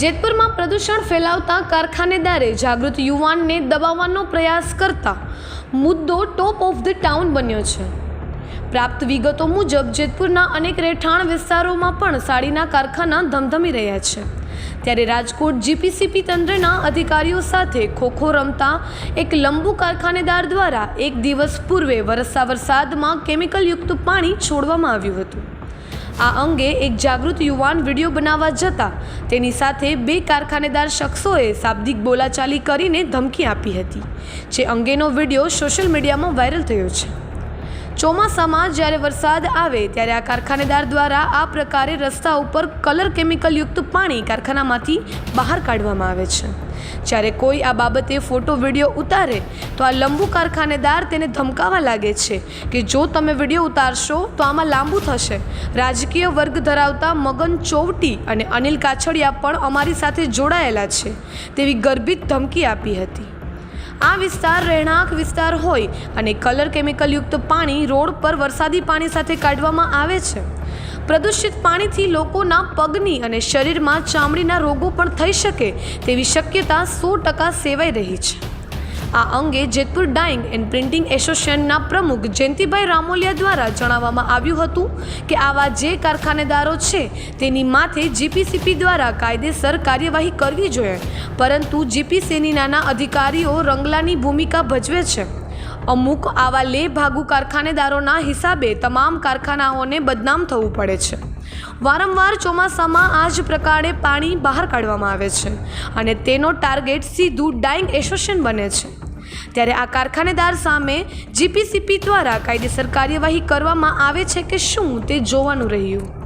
જેતપુરમાં પ્રદૂષણ ફેલાવતા કારખાનેદારે જાગૃત યુવાનને દબાવવાનો પ્રયાસ કરતા મુદ્દો ટોપ ઓફ ધ ટાઉન બન્યો છે. પ્રાપ્ત વિગતો મુજબ, જેતપુરના અનેક રહેઠાણ વિસ્તારોમાં પણ સાડીના કારખાના ધમધમી રહ્યા છે. ત્યારે રાજકોટ જીપીસીપી તંત્રના અધિકારીઓ સાથે ખોખો રમતા એક લંબુ કારખાનેદાર દ્વારા એક દિવસ પૂર્વે વરસતા વરસાદમાં કેમિકલયુક્ત પાણી છોડવામાં આવ્યું હતું. આ અંગે એક જાગૃત યુવાન વીડિયો બનાવવા જતા તેની સાથે બે કારખાનેદાર શખ્સોએ શાબ્દિક બોલાચાલી કરીને ધમકી આપી હતી. જે અંગેનો વીડિયો સોશિયલ મીડિયામાં વાયરલ થયો છે. ચોમાસામાં જ્યારે વરસાદ આવે ત્યારે આ કારખાનેદાર દ્વારા આ પ્રકારે રસ્તા ઉપર કલર કેમિકલયુક્ત પાણી કારખાનામાંથી બહાર કાઢવામાં આવે છે. જ્યારે કોઈ આ બાબતે ફોટો, વીડિયો ઉતારે, તો આ લંબુ કારખાનેદાર તેને ધમકાવા લાગે છે કે જો તમે વીડિયો ઉતારશો તો આમાં લાંબુ થશે. રાજકીય વર્ગ ધરાવતા મગન ચોવટી અને અનિલ કાછડિયા પણ અમારી સાથે જોડાયેલા છે તેવી ગર્ભિત ધમકી આપી હતી. આ વિસ્તાર રહેણાંક વિસ્તાર હોય અને કલર કેમિકલયુક્ત પાણી રોડ પર વરસાદી પાણી સાથે કાઢવામાં આવે છે. પ્રદૂષિત પાણીથી લોકોના પગની અને શરીરમાં ચામડીના રોગો પણ થઈ શકે તેવી શક્યતા સો ટકા સેવાઈ રહી છે. આ અંગે જેતપુર ડાઇંગ એન્ડ પ્રિન્ટિંગ એસોસિએશનના પ્રમુખ જયંતિભાઈ રામોલિયા દ્વારા જણાવવામાં આવ્યું હતું કે આવા જે કારખાનેદારો છે, તેની માથે જીપીસીપી દ્વારા કાયદેસર કાર્યવાહી કરવી જોઈએ. પરંતુ જીપીસીએનીના અધિકારીઓ રંગલાની ભૂમિકા ભજવે છે. અમુક આવા લે ભાગુ કારખાનેદારોના હિસાબે તમામ કારખાનાઓને બદનામ થવું પડે છે. વારંવાર ચોમાસામાં આ જ પ્રકારે પાણી બહાર કાઢવામાં આવે છે અને તેનો ટાર્ગેટ સીધું ડાઇંગ એસોસિએશન બને છે. ત્યારે આ કારખાનેદાર સામે જીપીસીપી દ્વારા કાયદેસર કાર્યવાહી કરવામાં આવે છે કે શું તે જોવાનું રહ્યું?